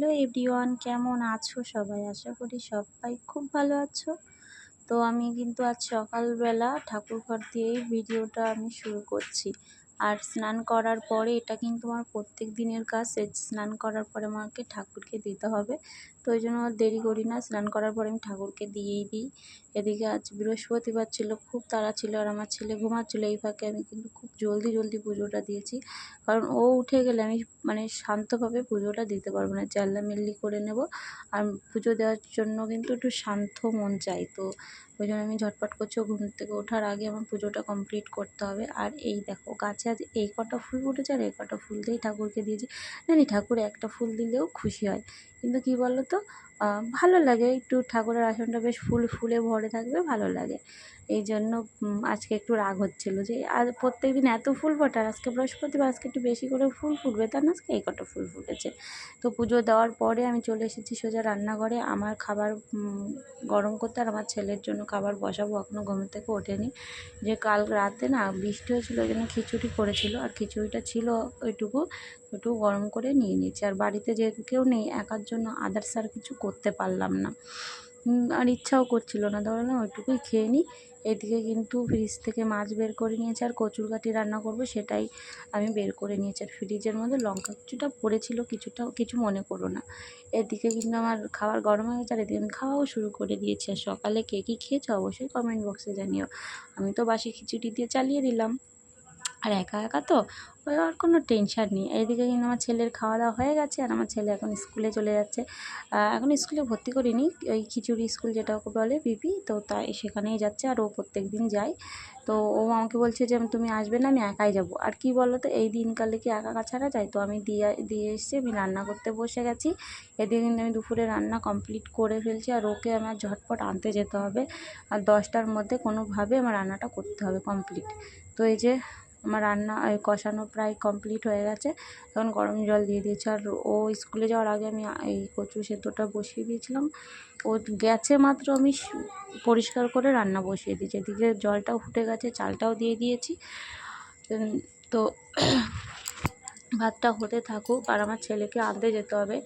Hello everyone, কেমন আছো সবাই? আশা করি সবাই খুব ভালো আছো। তো আমি কিন্তু আজ সকালবেলা ঠাকুরঘর দিয়েই ভিডিওটা আমি শুরু করছি। আর স্নান করার পরে এটা কিন্তু আমার প্রত্যেক দিনের কাজ স্নান করার পরে আমাকে ঠাকুরকে দিতে হবে। তো ওই জন্য দেরি করি না, স্নান করার পরে আমি ঠাকুরকে দিয়েই দিই। এদিকে আজ বৃহস্পতিবার ছিল, খুব তাড়া ছিল আর আমার ছেলে ঘুমাচ্ছিলো এই ফাঁকে, আমি কিন্তু খুব জলদি জলদি পুজোটা দিয়েছি। কারণ ও উঠে গেলে আমি মানে শান্তভাবে পুজোটা দিতে পারব না চেল্লামেল্লি করে নেব। আর পুজো দেওয়ার জন্য কিন্তু একটু শান্ত মন চাই, তো ওই জন্য আমি ঝটপট করছি ঘুম থেকে ওঠার আগে আমার পুজোটা কমপ্লিট করতে হবে। আর এই দেখো, গাছে আজ এই কটা ফুল ফুটেছে আর এই কটা ফুল দিয়েই ঠাকুরকে দিয়েছি। জানি ঠাকুর একটা ফুল দিলেও খুশি হয়। কিন্তু কী বলো তো ভালো লাগে। একটু ঠাকুরের আসনটা বেশ ফুল, ফুলে ভরে থাকবে, ভালো লাগে। এই জন্য আজকে একটু রাগ হচ্ছিল যে, আর প্রত্যেক দিন এত ফুল ফোটে, আর আজকে বৃহস্পতিবার, আজকে একটু বেশি করে ফুল ফুটবে, তার না আজকে এই কটা ফুল ফুটেছে। তো পুজো দেওয়ার পরে আমি চলে এসেছি সোজা রান্নাঘরে। আমার খাবার গরম করতে আর আমার ছেলের জন্য খাবার বসাবো এখনও ঘুম থেকে ওঠেনি। যে কাল রাতে না বৃষ্টি হয়েছিলো, ওই জন্য খিচুড়ি করেছিল, আর খিচুড়িটা ছিল ওইটুকু একটু গরম করে নিয়ে নিয়েছি। আর বাড়িতে যেহেতু কেউ নেই, একার জন্য আদার্স আর কিছু করতে পারলাম না। আর ইচ্ছাও করছিল না। ধরো ওইটুকুই খেয়ে নিই। এদিকে কিন্তু ফ্রিজ থেকে মাছ বের করে নিয়েছে। আর কচুর কাটি রান্না করব সেটাই আমি বের করে নিয়েছি। আর ফ্রিজের মধ্যে লঙ্কা কিছুটা পড়েছিল, কিছুটা, কিছু মনে করো না। এদিকে কিন্তু আমার খাবার গরম হয়ে গেছে। আর এদিকে আমি খাওয়াও শুরু করে দিয়েছি। আর সকালে কে কী খেয়েছো অবশ্যই কমেন্ট বক্সে জানিও। আমি তো বাসি খিচুড়ি দিয়ে চালিয়ে দিলাম। আর একা একা তো? ওই আর কোনো টেনশান নেই। এইদিকে কিন্তু আমার ছেলের খাওয়া দাওয়া হয়ে গেছে আর আমার ছেলে এখন স্কুলে চলে যাচ্ছে। এখন স্কুলে ভর্তি করিনি। ওই খিচুড়ি স্কুল যেটা ওকে বলে পিপি, তো তাই সেখানেই যাচ্ছে আর ও প্রত্যেক দিন যায়। তো ও আমাকে বলছে যে, তুমি আসবে না, আমি একাই যাব। আর কি বলো তো এই দিনকালে কি একা একা ছাড়া যায়? তো আমি দিয়ে দিয়ে এসেছি, আমি রান্না করতে বসে গেছি। এদিকে কিন্তু আমি দুপুরে রান্না কমপ্লিট করে ফেলছি আর ওকে আমার ঝটপট আনতে যেতে হবে। আর দশটার মধ্যে কোনোভাবে আমার রান্নাটা করতে হবে কমপ্লিট তো এই যে আমার রান্না কষানো প্রায় কমপ্লিট হয়ে গেছে। তখন গরম জল দিয়ে দিয়েছি। আর ও স্কুলে যাওয়ার আগে আমি এই কচু সেদ্ধটা বসিয়ে দিয়েছিলাম। ও গেছে মাত্র আমি পরিষ্কার করে রান্না বসিয়ে দিয়েছি। এদিকে জলটাও ফুটে গেছে, চালটাও দিয়ে দিয়েছি। তো ভাতটা হতে থাকুক। আর আমার ছেলেকে আনতে যেতে হবে।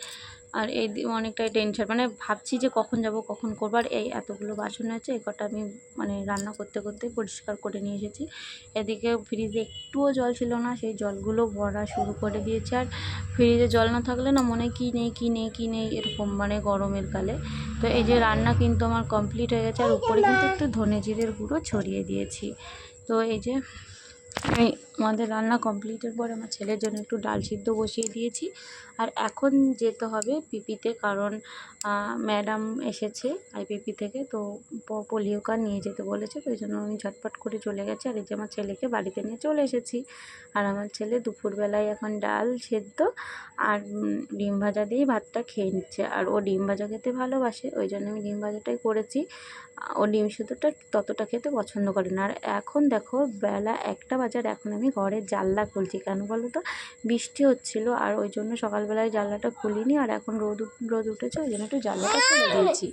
আর এই অনেকটাই টেনশন মানে ভাবছি যে কখন যাব, কখন করব, আর এই এতগুলো বাসন আছে এই কটা আমি মানে রান্না করতে করতে পরিষ্কার করে নিয়ে এসেছি। এদিকে ফ্রিজে একটুও জল ছিল না, সেই জলগুলো ভরা শুরু করে দিয়েছে। আর ফ্রিজে জল না থাকলে না মনে কী নেই কী নেই কী নেই, এরকম মানে গরমের কালে। তো এই যে রান্না কিন্তু আমার কমপ্লিট হয়ে গেছে, আর উপরে কিন্তু একটু ধনে জিরের গুঁড়ো ছড়িয়ে দিয়েছি। তো এই যে আমি আমাদের রান্না কমপ্লিটের পর আমার ছেলের জন্য একটু ডাল সিদ্ধ বসিয়ে দিয়েছি। আর এখন যেতে হবে পিপিতে কারণ ম্যাডাম এসেছে আইপিপি থেকে তো পোলিও কার্ড নিয়ে যেতে বলেছে, তো ওই জন্য আমি ঝটপট করে চলে গেছি। আর এই যে আমার ছেলেকে বাড়িতে নিয়ে চলে এসেছি। আর আমার ছেলে দুপুরবেলায় এখন ডাল সেদ্ধ আর ডিম ভাজা দিয়েই ভাতটা খেয়ে নিচ্ছে। আর ও ডিম ভাজা খেতে ভালোবাসে, ওই জন্য আমি ডিম ভাজাটাই করেছি। ও ডিম সেদ্ধটা ততটা খেতে পছন্দ করে না। আর এখন দেখো বেলা একটা বাজার, এখন আমি ঘরের জানলা খুলছি। কেন বলো তো? বৃষ্টি হচ্ছিল আর ওই জন্য সকালবেলায় জানলাটা খুলিনি আর এখন রোদ রোদ উঠেছে, ওই জন্য একটু জানলাটা খুলে দিয়েছি।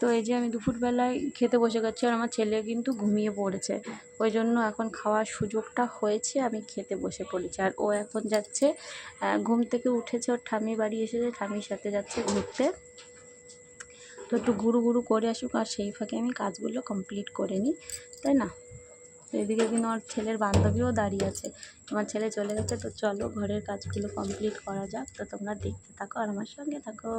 তো এই যে আমি দুপুরবেলায় খেতে বসে গেছি আর আমার ছেলে কিন্তু ঘুমিয়ে পড়েছে। ওই জন্য এখন খাওয়ার সুযোগটা হয়েছে, আমি খেতে বসে পড়েছি। আর ও এখন যাচ্ছে ঘুম থেকে উঠেছে, ওর ঠামি বাড়ি এসেছে ঠামির সাথে যাচ্ছে ঘুরতে। তো একটু ঘুরু ঘুরু করে আসুক, আর সেই ফাঁকে আমি কাজগুলো কমপ্লিট করে নিই, তাই না? তো এদিকে কিন্তু আমার ছেলের বান্ধবীও দাঁড়িয়ে আছে। আমার ছেলে চলে গেছে, তো চলো ঘরের কাজগুলো কমপ্লিট করা যাক। তো তোমরা দেখতে থাকো আর আমার সঙ্গে থাকো।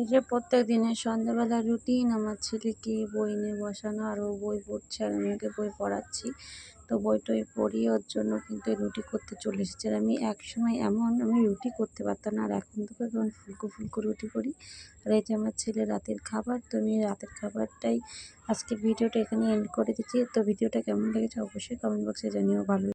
এই যে প্রত্যেক দিনের সন্ধ্যাবেলা রুটিন আমার ছেলেকে বই নিয়ে বসানো আর ও বই পড়ছে আর আমি ওকে বই পড়াচ্ছি। তো বই টই পড়িয়ে ওর জন্য কিন্তু রুটি করতে চলে এসেছে। আর আমি এক সময় এমন আমি রুটি করতে পারতাম না, আর এখন তো কেমন ফুলকো ফুলকো রুটি করি। আর এই যে আমার ছেলে রাতের খাবার, তো আমি রাতের খাবারটাই আজকে ভিডিওটা এখানে এন্ড করে দিচ্ছি। তো ভিডিওটা কেমন লেগেছে অবশ্যই কমেন্ট বক্সে জানিও, ভালো